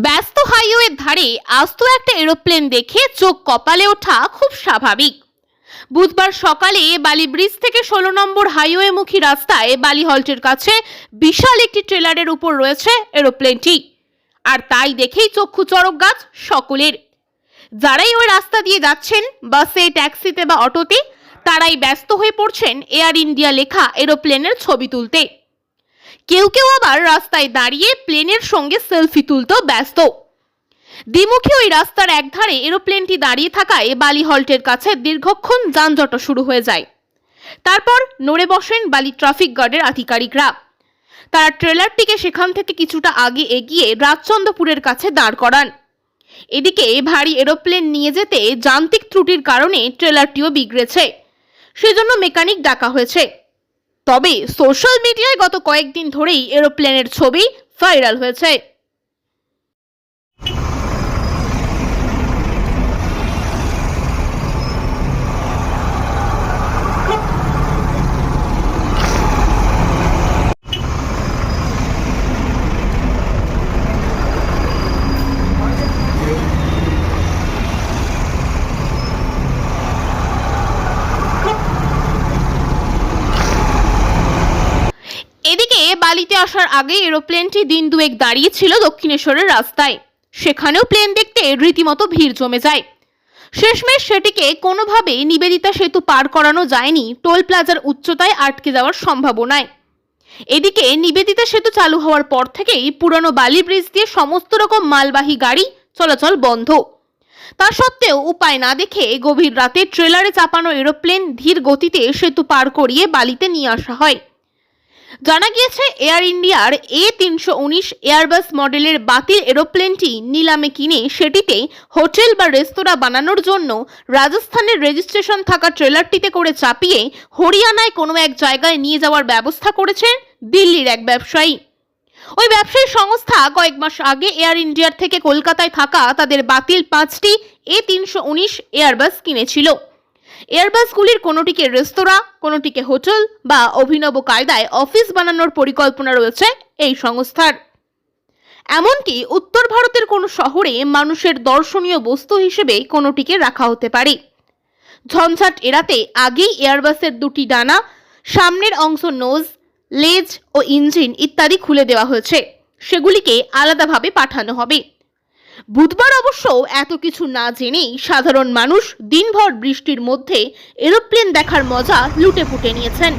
ব্যস্ত হাইওয়ের ধারে আস্ত একটা এরোপ্লেন দেখে চোখ কপালে ওঠা খুব স্বাভাবিক। বুধবার সকালে বালি ব্রিজ থেকে ষোলো নম্বর হাইওয়েমুখী রাস্তায় বালি হল্টের কাছে বিশাল একটি ট্রেলারের উপর রয়েছে এরোপ্লেনটি। আর তাই দেখেই চক্ষু চরক গাছ সকলের। যারাই ওই রাস্তা দিয়ে যাচ্ছেন, বাসে, ট্যাক্সিতে বা অটোতে, তারাই ব্যস্ত হয়ে পড়ছেন এয়ার ইন্ডিয়া লেখা এরোপ্লেনের ছবি তুলতে। কেউ কেউ আবার রাস্তায় দাঁড়িয়ে প্লেনের সঙ্গে সেলফি তুলতেও ব্যস্ত। দ্বিমুখী ওই রাস্তার একধারে এরোপ্লেনটি দাঁড়িয়ে থাকায় বালি হল্টের কাছে দীর্ঘক্ষণ যানজট শুরু হয়ে যায়। তারপর নড়ে বসেন বালি ট্রাফিক গার্ডের আধিকারিকরা। তারা ট্রেলারটিকে সেখান থেকে কিছুটা আগে এগিয়ে রাজচন্দ্রপুরের কাছে দাঁড় করান। এদিকে ভারী এরোপ্লেন নিয়ে যেতে যান্ত্রিক ত্রুটির কারণে ট্রেলারটিও বিগড়েছে। সেজন্য মেকানিক ডাকা হয়েছে। তবে সোশ্যাল মিডিয়ায় গত কয়েকদিন ধরেই এরোপ্লেনের ছবি ভাইরাল হয়েছে। বালিতে আসার আগে এরোপ্লেনটি দিন দুয়েক দাঁড়িয়ে ছিল দক্ষিণেশ্বরের রাস্তায়। সেখানেও প্লেন দেখতে রীতিমতো ভিড় জমে যায়। শেষমেশ সেটিকে কোনোভাবেই নিবেদিতা সেতু পার করানো যায়নি, টোল প্লাজার উচ্চতায় আটকে যাওয়ার সম্ভাবনায়। এদিকে নিবেদিতা সেতু চালু হওয়ার পর থেকেই পুরনো বালি ব্রিজ দিয়ে সমস্ত রকম মালবাহী গাড়ি চলাচল বন্ধ। তা সত্ত্বেও উপায় না দেখে গভীর রাতে ট্রেলারে চাপানো এরোপ্লেন ধীর গতিতে সেতু পার করিয়ে বালিতে নিয়ে আসা হয়। জানা গিয়েছে, এয়ার ইন্ডিয়ার এ তিনশো উনিশ এয়ারবাস মডেলের বাতিল এরোপ্লেনটি নিলামে কিনে সেটিতে হোটেল বা রেস্তোরাঁ বানানোর জন্য রাজস্থানের রেজিস্ট্রেশন থাকা ট্রেলারটিতে করে চাপিয়ে হরিয়ানায় কোনো এক জায়গায় নিয়ে যাওয়ার ব্যবস্থা করেছেন দিল্লির এক ব্যবসায়ী। ওই ব্যবসায়ী সংস্থা কয়েক মাস আগে এয়ার ইন্ডিয়ার থেকে কলকাতায় থাকা তাদের বাতিল পাঁচটি এ তিনশো উনিশ এয়ারবাস কিনেছিল। এয়ারবাসগুলির কোনোটিকে রেস্তোরাঁ, কোনোটিকে হোটেল বা অভিনব কায়দায় অফিস বানানোর পরিকল্পনা রয়েছে এই সংস্থার। এমনকি উত্তর ভারতের কোনো শহরে মানুষের দর্শনীয় বস্তু হিসেবে কোনোটিকে রাখা হতে পারে। ঝঞ্ঝাট এড়াতে আগেই এয়ারবাসের দুটি ডানা, সামনের অংশ নোজ, লেজ ও ইঞ্জিন ইত্যাদি খুলে দেওয়া হয়েছে। সেগুলিকে আলাদাভাবে পাঠানো হবে। বুধবার অবশ্য এত কিছু না জেনেই সাধারণ মানুষ দিনভর বৃষ্টির মধ্যে এরোপ্লেন দেখার মজা লুটে পুটে নিয়েছেন।